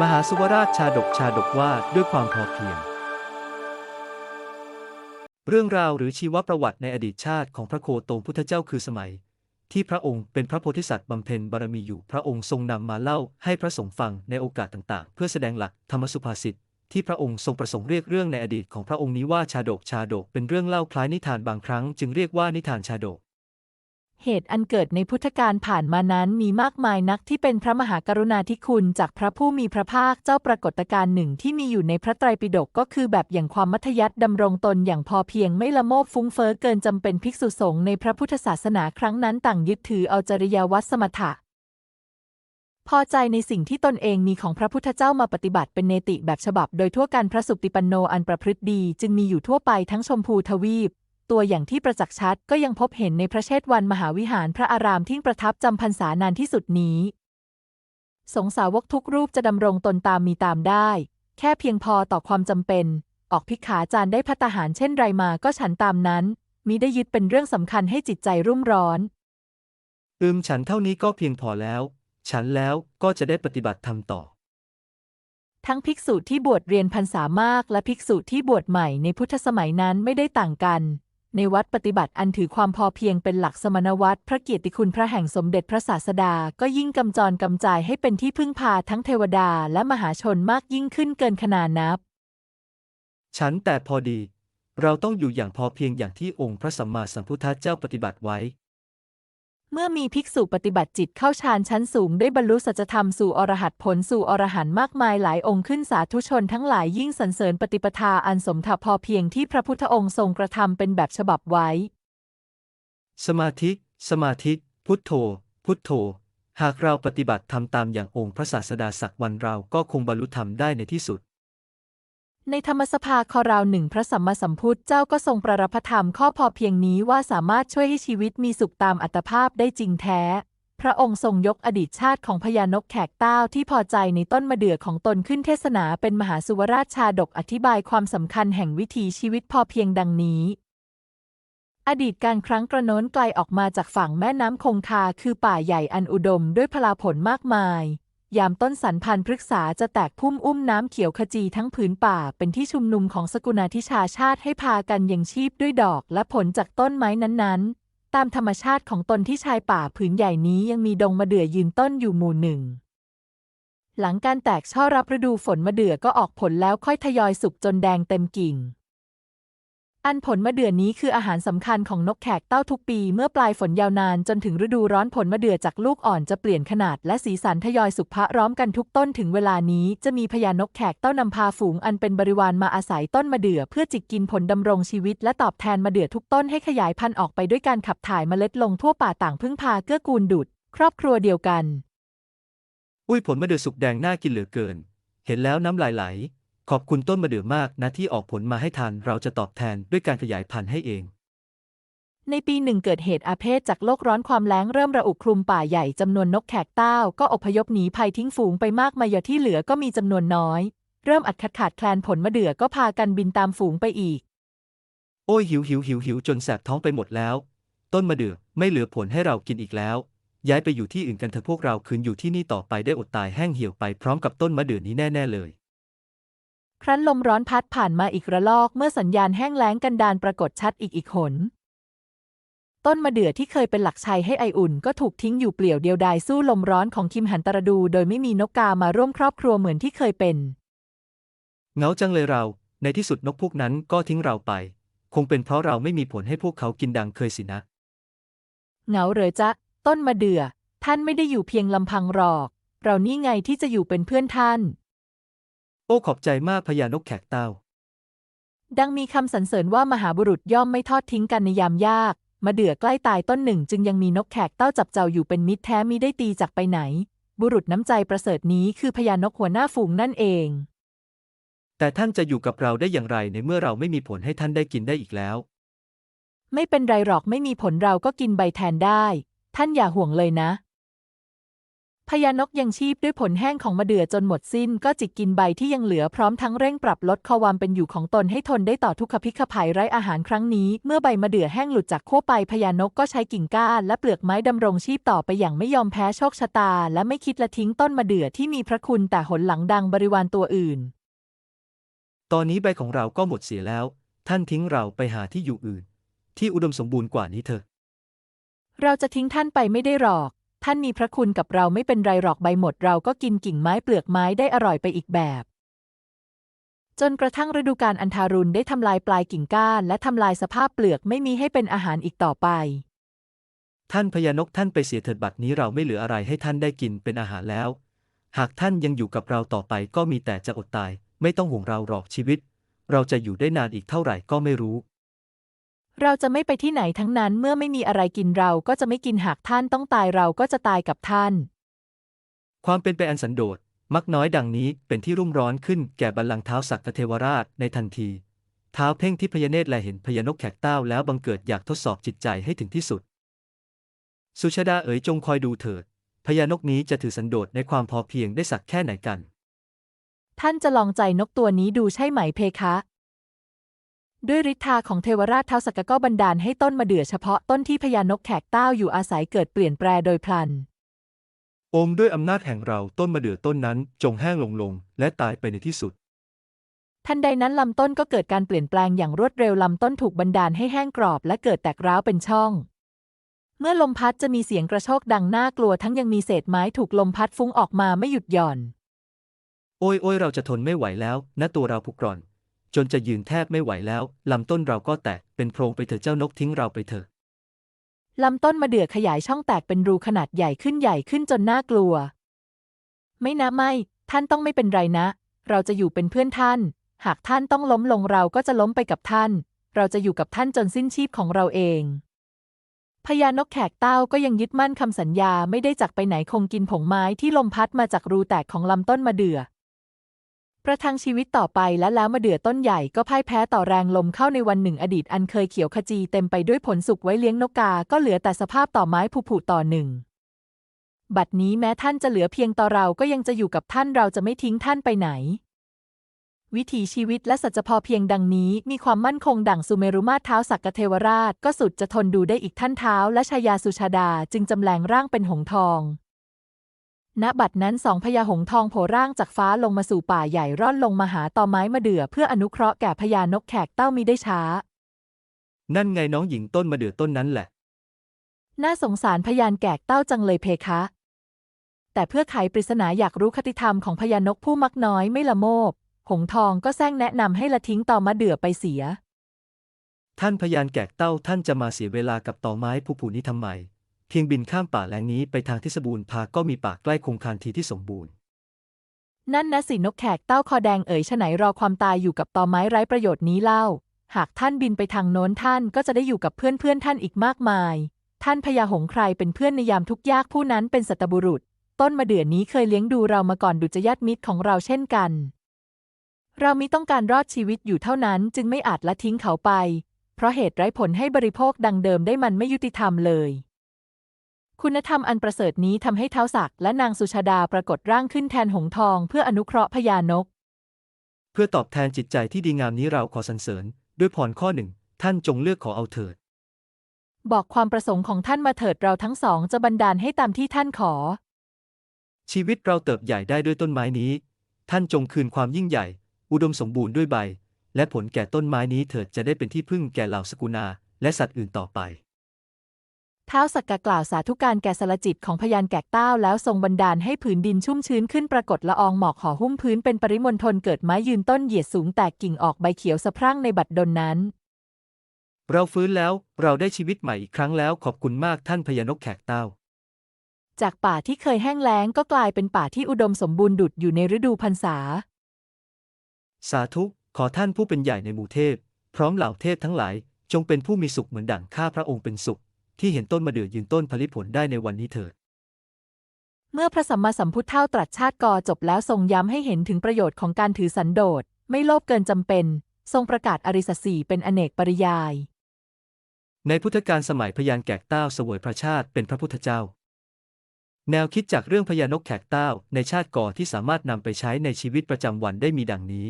มหาสุวราชชาดกชาดกว่าด้วยความพอเพียง เรื่องราวหรือชีวประวัติในอดีตชาติของพระโคโตมพุทธเจ้าคือสมัย ที่พระองค์เป็นพระโพธิสัตว์บำเพ็ญบารมีอยู่พระองค์ทรงนำมาเล่าให้พระสงฆ์ฟังในโอกาสต่างๆ เพื่อแสดงหลักธรรมสุภาษิตที่พระองค์ทรงประสงค์เรียกเรื่องในอดีตของพระองค์นี้ว่าชาดกชาดกเป็นเรื่องเล่าคล้ายนิทานบางครั้ง จึงเรียกว่านิทานชาดก เหตุอันเกิดในพุทธกาลผ่านมานั้นมีมากมายนักที่เป็นพระมหากรุณาธิคุณจากพระผู้มีพระภาคเจ้าปรากฏการณ์หนึ่งที่มีอยู่ในพระไตรปิฎกก็คือแบบอย่างความมัธยัติดำรงตนอย่างพอเพียงไม่ละโมบฟุ้งเฟ้อเกินจำเป็นภิกษุสงฆ์ในพระพุทธศาสนาครั้งนั้นต่างยึดถือเอาจริยวัตรสมถะ พอใจในสิ่งที่ตนเองมีของพระพุทธเจ้ามาปฏิบัติเป็นเนติแบบฉบับ โดยทั่วกันพระสุปฏิปันโนอันประพฤติดี จึงมีอยู่ทั่วไปทั้งชมพูทวีป ตัวอย่างที่ประจักษ์ชัดก็ยังพบเห็นในพระเชษฐวันมหาวิหารพระอารามที่ประทับจำพรรษานานที่สุดนี้ สงฆ์สาวกทุกรูปจะดำรงตนตามมีตามได้ แค่เพียงพอต่อความจำเป็น ออกพิกขาจารย์ได้พัตตาหารเช่นไรมาก็ฉันตามนั้นมิได้ยึดเป็นเรื่องสำคัญให้จิตใจรุ่มร้อน อืมฉันเท่านี้ก็เพียงพอแล้ว ฉันแล้วก็จะได้ปฏิบัติธรรมต่อ ทั้งภิกษุที่บวชเรียนพรรษามากและภิกษุที่บวชใหม่ในพุทธสมัยนั้นไม่ได้ต่างกัน ในวัดปฏิบัติอันถือความพอเพียงเป็นหลักสมณวัตรพระเกียรติคุณพระแห่งสมเด็จพระศาสดา ก็ยิ่งกำจรกำจายให้เป็นที่พึ่งพาทั้งเทวดาและมหาชนมากยิ่งขึ้นเกินขนานับ ฉันแต่พอดี เราต้องอยู่อย่างพอเพียงอย่างที่องค์พระสัมมาสัมพุทธเจ้าปฏิบัติไว้ เมื่อมีภิกษุปฏิบัติจิตเข้าฌานชั้นสูงได้บรรลุสัจธรรมสู่อรหัตผลสู่อรหันต์มากมายหลายองค์ขึ้นสาธุชนทั้งหลายยิ่งสรรเสริญปฏิปทาอันสมถะพอเพียงที่พระพุทธองค์ทรงกระทำเป็นแบบฉบับไว้ สมาธิ สมาธิ พุทโธ พุทโธ หากเราปฏิบัติทำตามอย่างองค์พระศาสดาสักวันเราก็คงบรรลุธรรมได้ในที่สุด ในธรรมสภาคอราวหนึ่งพระสัมมาสัมพุทธเจ้าก็ทรงประรพธรรมข้อพอเพียงนี้ว่าสามารถช่วยให้ชีวิตมีสุขตามอัตภาพได้จริงแท้ พระองค์ทรงยกอดีตชาติของพญานกแขกเต้าที่พอใจในต้นมะเดื่อของตนขึ้นเทศนาเป็นมหาสุวราชชาดกอธิบายความสำคัญแห่งวิถีชีวิตพอเพียงดังนี้ อดีตการครั้งกระโน้นไกลออกมาจากฝั่งแม่น้ำคงคาคือป่าใหญ่อันอุดมด้วยพลาผลมากมาย ยามต้นสันพันธุ์พฤกษาจะแตกพุ่มอุ้มน้ำเขียวขจีทั้งผืนป่าเป็นที่ชุมนุมของสกุณาธิชาชาติให้พากันยังชีพด้วยดอกและผลจากต้นไม้นั้นๆ ตามธรรมชาติของตนที่ชายป่าผืนใหญ่นี้ยังมีดงมะเดื่อยืนต้นอยู่หมู่หนึ่ง หลังการแตกช่อรับฤดูฝนมะเดื่อก็ออกผลแล้วค่อยทยอยสุกจนแดงเต็มกิ่ง อันผลมะเดื่อนี้คืออาหารสำคัญของนกแขกเต้าทุกปี เมื่อปลายฝนยาวนานจนถึงฤดูร้อนผลมะเดื่อจากลูกอ่อนจะเปลี่ยนขนาดและสีสันทยอยสุกพะร้อมกันทุกต้นถึงเวลานี้จะมีพญานกแขกเต้านำพาฝูงอันเป็นบริวารมาอาศัยต้นมะเดื่อเพื่อจิกกินผลดำรงชีวิตและตอบแทนมะเดื่อทุกต้นให้ขยายพันธุ์ออกไปด้วยการขับถ่ายเมล็ดลงทั่วป่าต่างพึ่งพาเกื้อกูลดุดครอบครัวเดียวกัน อุ้ยผลมะเดื่อสุกแดงน่ากินเหลือเกิน เห็นแล้วน้ำลายไหล ขอบคุณต้นมะเดื่อมากนะที่ออกผลมาให้ทานเราจะตอบแทนด้วยการขยายพันธุ์ให้เอง ในปีหนึ่งเกิดเหตุอาเพศจากโลกร้อนความแล้งเริ่มระอุคลุมป่าใหญ่จำนวนนกแขกเต้า ก็อพยพหนีภัยทิ้งฝูงไปมากมายที่เหลือก็มีจำนวนน้อย เริ่มอัดขัดขาดแคลนผลมะเดื่อก็พากันบินตามฝูงไปอีก โอ้ยหิวหิวหิวหิวจนแสบท้องไปหมดแล้ว ต้นมะเดื่อไม่เหลือผลให้เรากินอีกแล้ว ย้ายไปอยู่ที่อื่นกันเถอะพวกเราคืนอยู่ที่นี่ต่อไปได้อดตายแห้งเหี่ยวไปพร้อมกับต้นมะเดื่อนี้แน่ๆเลย ครั้นลมร้อนพัดผ่านมาอีกระลอกเมื่อสัญญาณแห้งแล้งกันดานปรากฏชัดอีกอีกหน ต้นมะเดื่อที่เคยเป็นหลักชัยให้ไออุ่นก็ถูกทิ้งอยู่เปลี่ยวเดียวดายสู้ลมร้อนของคิมหันตรดู โดยไม่มีนกกามาร่วมครอบครัวเหมือนที่เคยเป็นเหงาจังเลยเรา ในที่สุดนกพวกนั้นก็ทิ้งเราไป คงเป็นเพราะเราไม่มีผลให้พวกเขากินดังเคยสินะ เหงาเหรอจ๊ะ ต้นมะเดื่อ ท่านไม่ได้อยู่เพียงลำพังหรอก เรานี่ไงที่จะอยู่เป็นเพื่อนท่าน โอ้ขอบใจมากพญานกแขกเต้า ดังมีคำสรรเสริญว่ามหาบุรุษย่อมไม่ทอดทิ้งกันในยามยากมะเดื่อใกล้ตายต้นหนึ่ง จึงยังมีนกแขกเต้าจับเจ้าอยู่เป็นมิตรแท้มิได้ตีจากไปไหน บุรุษน้ำใจประเสริฐนี้คือพญานกหัวหน้าฝูงนั่นเอง แต่ท่านจะอยู่กับเราได้อย่างไรในเมื่อเราไม่มีผลให้ท่านได้กินได้อีกแล้ว ไม่เป็นไรหรอกไม่มีผลเราก็กินใบแทนได้ ท่านอย่าห่วงเลยนะ พญานกยังชีพด้วยผลแห้งของมะเดื่อจนหมดสิ้น ก็จิกกินใบที่ยังเหลือพร้อมทั้งเร่งปรับลดความเป็นอยู่ของตนให้ทนได้ต่อทุกขพิขภัยไร้อาหารครั้งนี้ เมื่อใบมะเดื่อแห้งหลุดจากขั้วไปพญานกก็ใช้กิ่งก้านและเปลือกไม้ดำรงชีพต่อไปอย่างไม่ยอมแพ้โชคชะตา และไม่คิดละทิ้งต้นมะเดื่อที่มีพระคุณแต่หนหลังดังบริวารตัวอื่น ตอนนี้ใบของเราก็หมดเสียแล้ว ท่านทิ้งเราไปหาที่อยู่อื่น ที่อุดมสมบูรณ์กว่านี้เถอะเราจะทิ้งท่านไปไม่ได้หรอก ท่านมีพระคุณกับเราไม่เป็นไรหรอกใบหมดเราก็กินกิ่งไม้เปลือกไม้ได้อร่อยไปอีกแบบ จนกระทั่งฤดูกาลอันทารุณได้ทำลายปลายกิ่งก้าน และทำลายสภาพเปลือกไม่มีให้เป็นอาหารอีกต่อไป ท่านพญานกท่านไปเสียเถิดบัดนี้เราไม่เหลืออะไรให้ท่านได้กินเป็นอาหารแล้ว หากท่านยังอยู่กับเราต่อไปก็มีแต่จะอดตาย ไม่ต้องห่วงเราหรอกชีวิต เราจะอยู่ได้นานอีกเท่าไหร่ก็ไม่รู้ เราจะไม่ไปที่ไหนทั้งนั้นเมื่อไม่มีอะไรกินเราก็จะไม่กินหากท่านต้องตายเราก็จะตายกับท่าน ความเป็นไปอันสันโดษมักน้อยดังนี้เป็นที่รุ่มร้อนขึ้นแก่บัลลังก์เท้าศักดิ์เทวราชในทันที เท้าเพ่งที่พญาเนตรแลเห็นพญานกแขกเต้าแล้วบังเกิดอยากทดสอบจิตใจให้ถึงที่สุด สุชาดาเอ๋ยจงคอยดูเถิดพญานกนี้จะถือสันโดษในความพอเพียงได้สักแค่ไหนกัน ท่านจะลองใจนกตัวนี้ดูใช่ไหมเพคะ ด้วยฤทธาของเทวราชเท้าสักกะก็บันดาลให้ต้นมะเดื่อเฉพาะต้นที่พญานกแขกเต้าอยู่อาศัยเกิดเปลี่ยนแปลโดยพลัน โอมด้วยอำนาจแห่งเราต้นมะเดื่อต้นนั้นจงแห้งลงลง และตายไปในที่สุด ทันใดนั้นลำต้นก็เกิดการเปลี่ยนแปลงอย่างรวดเร็วลำต้นถูกบันดาลให้แห้งกรอบและเกิดแตกร้าวเป็นช่อง เมื่อลมพัดจะมีเสียงกระโชกดังน่ากลัวทั้งยังมีเศษไม้ถูกลมพัดฟุ้งออกมาไม่หยุดหย่อน โอ้ยโอ้ยเราจะทนไม่ไหวแล้วนะตัวเราผุกร่อน จนจะยืนแทบไม่ไหวแล้วลำต้นเราก็แตกเป็นโพรงไปเถอะเจ้านกทิ้งเราไปเถอะลำต้นมะเดื่อขยายช่องแตกเป็นรูขนาดใหญ่ขึ้นใหญ่ขึ้นจนน่ากลัว ไม่นะไม่ ท่านต้องไม่เป็นไรนะ เราจะอยู่เป็นเพื่อนท่าน หากท่านต้องล้มลงเราก็จะล้มไปกับท่าน เราจะอยู่กับท่านจนสิ้นชีพของเราเองพญานกแขกเต้าก็ยังยึดมั่นคำสัญญาไม่ได้จากไปไหนคงกินผงไม้ที่ลมพัดมาจากรูแตกของลำต้นมะเดื่อ ประทังชีวิตต่อไปและแล้วมะเดือต้นใหญ่ก็พ่ายแพ้ต่อแรงลมเข้าในวันหนึ่งอดีตอันเคยเขียวขจีเต็มไปด้วยผลสุกไว้เลี้ยงนกกา ก็เหลือแต่สภาพต่อไม้ผุๆต่อหนึ่ง บัดนี้แม้ท่านจะเหลือเพียงต่อเราก็ยังจะอยู่กับท่านเราจะไม่ทิ้งท่านไปไหน วิถีชีวิตและสัจพอเพียงดังนี้มีความมั่นคงดั่งสุเมรุมาตรเท้าสักกเทวราช ก็สุดจะทนดูได้อีกท่านเท้าและชายาสุชาดาจึงจำแรงร่างเป็นหงทอง ณบัดนั้นสองพญาหงส์ทองโผล่ร่างจากฟ้าลงมาสู่ป่าใหญ่ร่อนลงมาหาตอไม้มะเดื่อเพื่ออนุเคราะห์แก่พญานกแขกเต้ามีได้ช้า นั่นไงน้องหญิงต้นมะเดื่อต้นนั้นแหละ น่าสงสารพยานแกกเต้าจังเลยเพคะ แต่เพื่อไขปริศนาอยากรู้คติธรรมของพญานกผู้มักน้อยไม่ละโมบ หงส์ทองก็แซงแนะนำให้ละทิ้งตอมะเดื่อไปเสีย ท่านพยานแกกเต้าท่านจะมาเสียเวลากับต่อไม้ผู้ผู้นี้ทำไม เพียงบินข้ามป่าแหลงนี้ไปทางที่สบูรพาก็มีป่าใกล้คงคานทีที่สมบูรณ์ นั่นนะสินกแขกเต้าคอแดงเอ๋ยฉไหนรอความตายอยู่กับตอไม้ไร้ประโยชน์นี้เล่า หากท่านบินไปทางโน้นท่านก็จะได้อยู่กับเพื่อนเพื่อนท่านอีกมากมาย ท่านพญาหงใครเป็นเพื่อนในยามทุกยากผู้นั้นเป็นสัตบุรุษ ต้นมะเดื่อนี้เคยเลี้ยงดูเรามาก่อนดุจญาติมิตรของเราเช่นกัน เรามิต้องการรอดชีวิตอยู่เท่านั้นจึงไม่อาจละทิ้งเขาไป เพราะเหตุไร้ผลให้บริโภคดังเดิมได้มันไม่ยุติธรรมเลย คุณธรรมอันประเสริฐนี้ทำให้เท้าศักดิ์และนางสุชาดาปรากฏร่างขึ้นแทนหงส์ทองเพื่ออนุเคราะห์พญานก เพื่อตอบแทนจิตใจที่ดีงามนี้เราขอสรรเสริญ ด้วยพรข้อหนึ่ง ท่านจงเลือกขอเอาเถิด บอกความประสงค์ของท่านมาเถิดเราทั้งสองจะบันดาลให้ตามที่ท่านขอ ชีวิตเราเติบใหญ่ได้ด้วยต้นไม้นี้ ท่านจงคืนความยิ่งใหญ่ อุดมสมบูรณ์ด้วยใบ และผลแก่ต้นไม้นี้เถิดจะได้เป็นที่พึ่งแก่เหล่าสกุณาและสัตว์อื่นต่อไป ท้าวสักกะกล่าวสาธุการแก่สละจิตของพยานแกกเต้าแล้วทรงบันดาลให้ผืนดินชุ่มชื้นขึ้นปรากฏละอองหมอกห่อหุ้มพื้นเป็นปริมณฑลเกิดไม้ยืนต้นเหยียดสูงแตกกิ่งออกใบเขียวสะพรั่งในบัดดลนั้น เราฟื้นแล้วเราได้ชีวิตใหม่อีกครั้งแล้วขอบคุณมากท่านพญานกแขกเต้า จากป่าที่เคยแห้งแล้งก็กลายเป็นป่าที่อุดมสมบูรณ์ดุจอยู่ในฤดูพรรษา สาธุขอท่านผู้เป็นใหญ่ในหมู่เทพ พร้อมเหล่าเทพทั้งหลาย จงเป็นผู้มีสุขเหมือนดั่งข้าพระองค์เป็นสุข ที่เห็นต้นมะเดื่อยืนต้นผลิผลได้ในวันนี้เถิด เมื่อพระสัมมาสัมพุทธเท่าตรัสชาติกอจบแล้วทรงย้ำให้เห็นถึงประโยชน์ของการถือสันโดษ ไม่โลภเกินจำเป็น ทรงประกาศอริสัตสีเป็นอเนกปริยาย ในพุทธกาลสมัยพยานแกกเต้าเสวยพระชาติเป็นพระพุทธเจ้า แนวคิดจากเรื่องพญานกแขกเต้าในชาติก่อนที่สามารถนำไปใช้ในชีวิตประจำวันได้มีดังนี้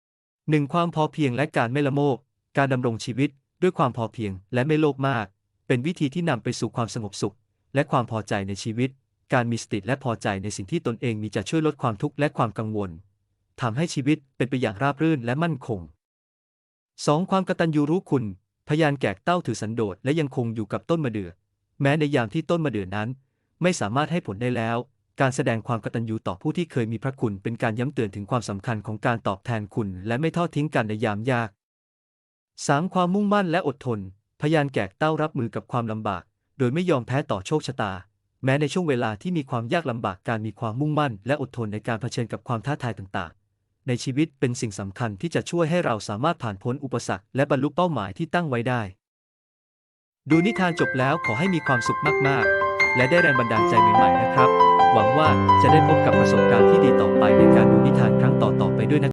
1. ความพอเพียงและการไม่ละโมบการดำรงชีวิตด้วยความพอเพียงและไม่โลภมาก เป็นวิธีที่นำไปสู่ความสงบสุข และความพอใจในชีวิต การมีสติและพอใจในสิ่งที่ตนเองมีจะช่วยลดความทุกข์และความกังวลทำให้ชีวิตเป็นไปอย่างราบรื่นและมั่นคง 2. ความกตัญญูรู้คุณ พยานแกกเต้าถือสันโดษและยังคงอยู่กับต้นมะเดื่อ แม้ในยามที่ต้นมะเดื่อนั้น ไม่สามารถให้ผลได้แล้ว การแสดงความกตัญญูต่อผู้ที่เคยมีพระคุณเป็นการย้ำเตือนถึงความสำคัญของการตอบแทนคุณ และไม่ทอดทิ้งกันในยามยาก 3. ความมุ่งมั่นและอดทน พยานแกกเต้ารับมือกับความลำบาก โดยไม่ยอมแพ้ต่อโชคชะตา แม้ในช่วงเวลาที่มีความยากลำบากการมีความมุ่งมั่น และอดทนในการเผชิญกับความท้าทายต่างๆ ในชีวิตเป็นสิ่งสำคัญที่จะช่วยให้เราสามารถผ่านพ้นอุปสรรคและบรรลุเป้าหมายที่ตั้งไว้ได้ ดูนิทานจบแล้วขอให้มีความสุขมากๆ และได้แรงบันดาลใจใหม่ๆนะครับ หวังว่าจะได้พบกับประสบการณ์ที่ดีต่อไปในการดูนิทานครั้งต่อๆไปด้วยนะ